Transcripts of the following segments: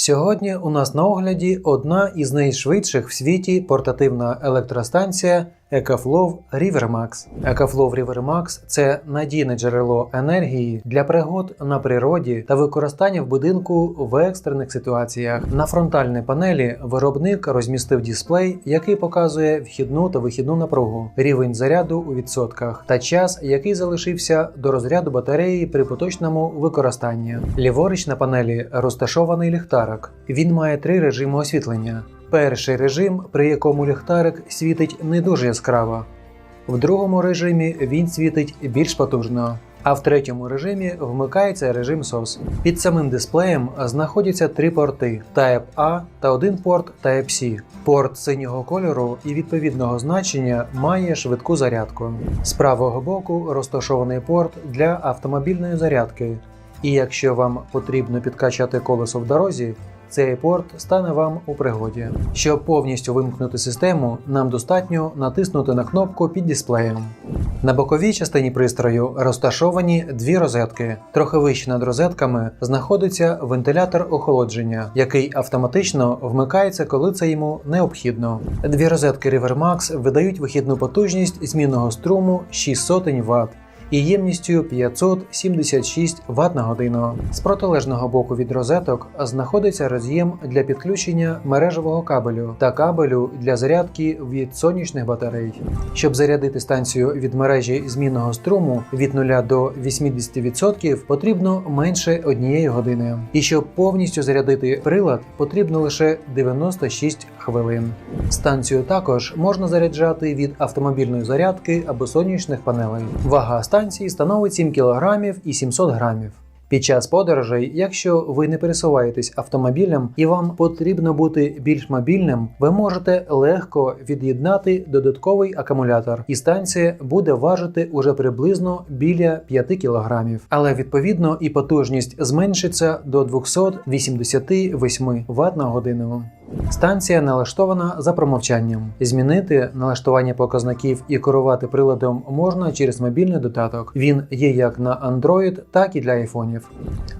Сьогодні у нас на огляді одна із найшвидших в світі портативна електростанція EcoFlow RiverMax. EcoFlow RiverMax – це надійне джерело енергії для пригод на природі та використання в будинку в екстрених ситуаціях. На фронтальній панелі виробник розмістив дисплей, який показує вхідну та вихідну напругу, рівень заряду у відсотках та час, який залишився до розряду батареї при поточному використанні. Ліворуч на панелі розташований ліхтарик. Він має три режими освітлення. Перший режим, при якому ліхтарик світить не дуже яскраво. В другому режимі він світить більш потужно. А в третьому режимі вмикається режим SOS. Під самим дисплеєм знаходяться три порти Type-A та один порт Type-C. Порт синього кольору і відповідного значення має швидку зарядку. З правого боку розташований порт для автомобільної зарядки. І якщо вам потрібно підкачати колесо в дорозі, цей порт стане вам у пригоді. Щоб повністю вимкнути систему, нам достатньо натиснути на кнопку під дисплеєм. На боковій частині пристрою розташовані дві розетки. Трохи вище над розетками знаходиться вентилятор охолодження, який автоматично вмикається, коли це йому необхідно. Дві розетки RiverMax видають вихідну потужність змінного струму 600 Вт і ємністю 576 Вт на годину. З протилежного боку від розеток знаходиться роз'єм для підключення мережевого кабелю та кабелю для зарядки від сонячних батарей. Щоб зарядити станцію від мережі змінного струму від 0 до 80% потрібно менше однієї години. І щоб повністю зарядити прилад, потрібно лише 96 хвилин. Станцію також можна заряджати від автомобільної зарядки або сонячних панелей. Вага станції становить 7 кг і 700 грамів. Під час подорожей, якщо ви не пересуваєтесь автомобілем і вам потрібно бути більш мобільним, ви можете легко від'єднати додатковий акумулятор, і станція буде важити уже приблизно біля 5 кг. Але відповідно і потужність зменшиться до 288 Вт на годину. Станція налаштована за промовчанням. Змінити налаштування показників і керувати приладом можна через мобільний додаток. Він є як на Android, так і для айфонів.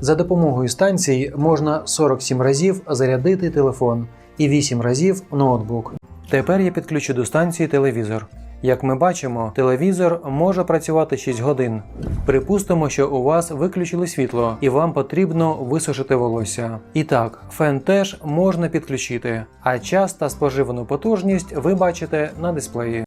За допомогою станції можна 47 разів зарядити телефон і 8 разів ноутбук. Тепер я підключу до станції телевізор. Як ми бачимо, телевізор може працювати 6 годин. Припустимо, що у вас виключили світло і вам потрібно висушити волосся. І так, фен теж можна підключити, а час та споживану потужність ви бачите на дисплеї.